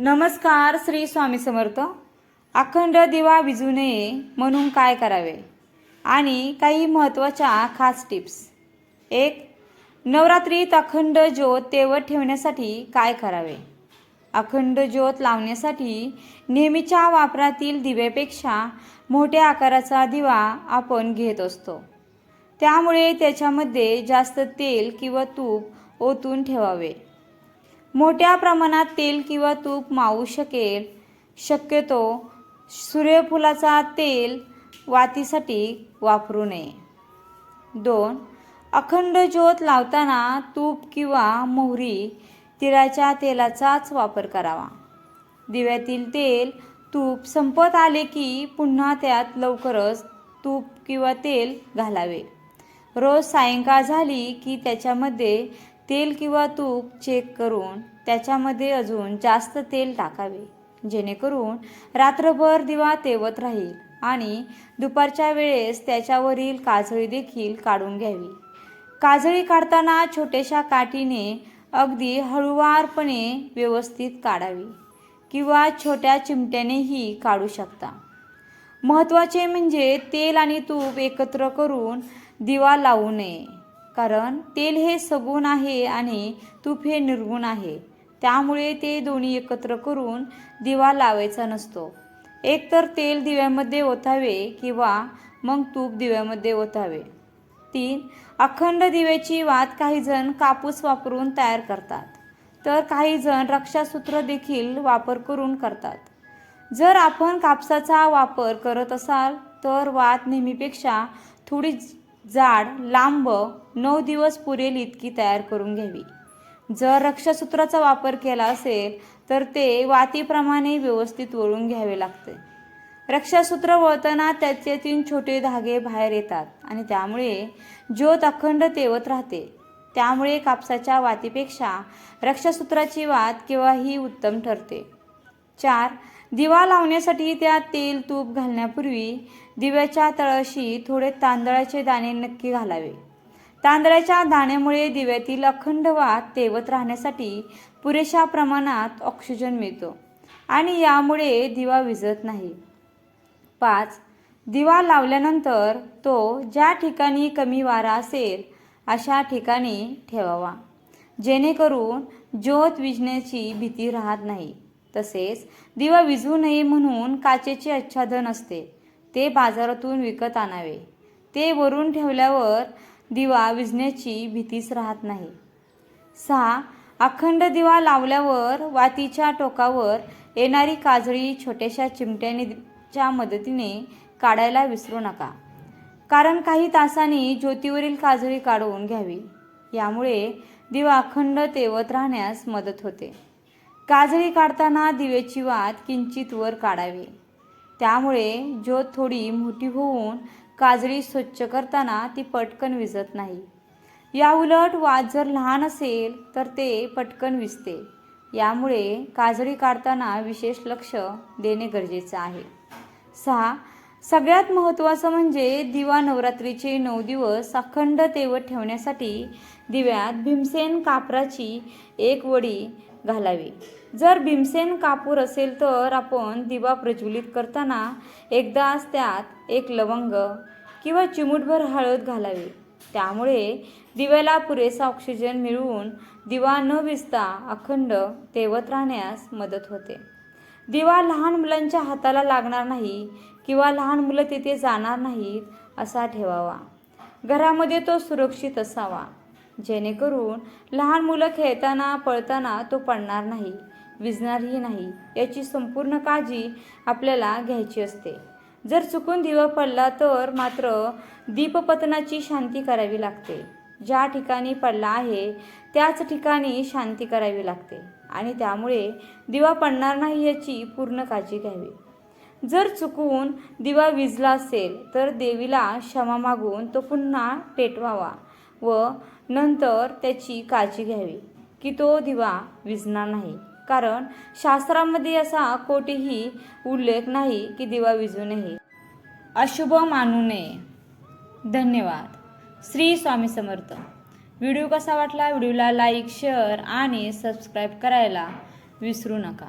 नमस्कार श्री स्वामी समर्थ. अखंड दिवा विजू नये म्हणून काय करावे? आणि काही महत्त्वाच्या खास टिप्स. एक नवरात्रीत अखंड ज्योत तेवत ठेवण्यासाठी काय करावे? अखंड ज्योत लावण्यासाठी नेहमीच्या वापरातील दिव्यापेक्षा मोठ्या आकाराचा दिवा आपण घेत असतो. त्यामुळे त्याच्यामध्ये जास्त तेल किंवा तूप ओतून ठेवावे. मोठ्या प्रमाणात तेल किंवा तूप मावू शकेल. शक्यतो सूर्यफुलाचा तेल वातीसाठी वापरू नये. दोन अखंड ज्योत लावताना तूप किंवा मोहरी तिळाच्या तेलाचाच वापर करावा. दिव्यातील तेल तूप संपत आले की पुन्हा त्यात लवकरच तूप किंवा तेल घालावे. रोज सायंकाळ झाली की त्याच्यामध्ये तेल किंवा तूप चेक करून त्याच्यामध्ये अजून जास्त तेल टाकावे. जेणेकरून रात्रभर दिवा तेवत राहील आणि दुपारच्या वेळेस त्याच्यावरील काजळी देखील काढून घ्यावी. काजळी काढताना छोट्याशा काठीने अगदी हळुवारपणे व्यवस्थित काढावी किंवा छोट्या चिमट्यानेही काढू शकता. महत्त्वाचे म्हणजे तेल आणि तूप एकत्र करून दिवा लावू नये. कारण तेल हे सगुण आहे आणि तूप हे निर्गुण आहे. त्यामुळे ते दोन्ही एकत्र करून दिवा लावायचा नसतो. एकतर तेल दिव्यामध्ये ओतावे किंवा मग तूप दिव्यामध्ये ओतावे. तीन अखंड दिव्याची वात काही जण कापूस वापरून तयार करतात. तर काही जण रक्षासूत्र देखील वापर करून करतात. जर आपण कापसाचा वापर करत असाल तर वात नेहमीपेक्षा थोडी जाड लांब नऊ दिवस पुरेल इतकी तयार करून घ्यावी. जर रक्षासूत्राचा वापर केला असेल तर ते वातीप्रमाणे व्यवस्थित वळून घ्यावे लागते. रक्षासूत्र वळताना त्याचे तीन छोटे धागे बाहेर येतात आणि त्यामुळे ज्योत अखंड तेवत राहते. त्यामुळे कापसाच्या वातीपेक्षा रक्षासूत्राची वात केव्हाही उत्तम ठरते. चार दिवा लावण्यासाठी त्यात तेल तूप घालण्यापूर्वी दिव्याच्या तळाशी थोडे तांदळाचे दाणे नक्की घालावे. तांदळाच्या दाण्यामुळे दिव्यातील अखंड वात तेवत राहण्यासाठी पुरेशा प्रमाणात ऑक्सिजन मिळतो आणि यामुळे दिवा विझत नाही. पाच दिवा लावल्यानंतर तो ज्या ठिकाणी कमी वारा असेल अशा ठिकाणी ठेवावा. जेणेकरून ज्योत विजण्याची भीती राहत नाही. तसेच दिवा विझू नये म्हणून काचेचे आच्छादन असते. ते बाजारातून विकत आणावे. ते वरून ठेवल्यावर दिवा विझण्याची भीतीच राहत नाही. सहा. अखंड दिवा लावल्यावर वातीच्या टोकावर येणारी काजळी छोट्याशा चिमट्यानेच्या मदतीने काढायला विसरू नका. कारण काही तासांनी ज्योतीवरील काजळी काढून घ्यावी. यामुळे दिवा अखंड तेवत राहण्यास मदत होते. काजळी काढताना दिव्याची वात किंचित वर काढावी. त्यामुळे ज्योत थोडी मोठी होऊन काजळी स्वच्छ करताना ती पटकन विझत नाही. या उलट वात जर लहान असेल तर ते पटकन विजते. यामुळे काजळी काढताना विशेष लक्ष देणे गरजेचं आहे. सहा सगळ्यात महत्त्वाचं म्हणजे दिवा नवरात्रीचे नऊ दिवस अखंड तेवत ठेवण्यासाठी दिव्यात भीमसेन कापराची एक वडी घालावी. जर भीमसेन कापूर असेल तर आपण दिवा प्रज्वलित करताना एकदाच त्यात एक लवंग किंवा चिमूटभर हळद घालावी. त्यामुळे दिव्याला पुरेसा ऑक्सिजन मिळवून दिवा न विजता अखंड तेवत राहण्यास मदत होते. दिवा लहान मुलांच्या हाताला लागणार नाही किंवा लहान मुलं तिथे जाणार नाहीत असा ठेवावा. घरामध्ये तो सुरक्षित असावा. जेणेकरून लहान मुलं खेळताना पळताना तो पडणार नाही विजणारही नाही. याची संपूर्ण काळजी आपल्याला घ्यायची असते. जर चुकून दिवा पडला तर मात्र दीपपतनाची शांती करावी लागते. ज्या ठिकाणी पडला आहे त्याच ठिकाणी शांती करावी लागते आणि त्यामुळे दिवा पडणार नाही याची पूर्ण काळजी घ्यावी. जर चुकून दिवा विजला असेल तर देवीला क्षमा मागून तो पुन्हा पेटवावा. व नंतर त्याची काळजी घ्यावी की तो दिवा विजणार नाही. कारण शास्त्रामध्ये असा कोठेही उल्लेख नाही की दिवा विजू नये. अशुभ मानू नये. धन्यवाद. श्री स्वामी समर्थ. व्हिडिओ कसा वाटला? व्हिडिओला लाईक शेअर आणि सबस्क्राईब करायला विसरू नका.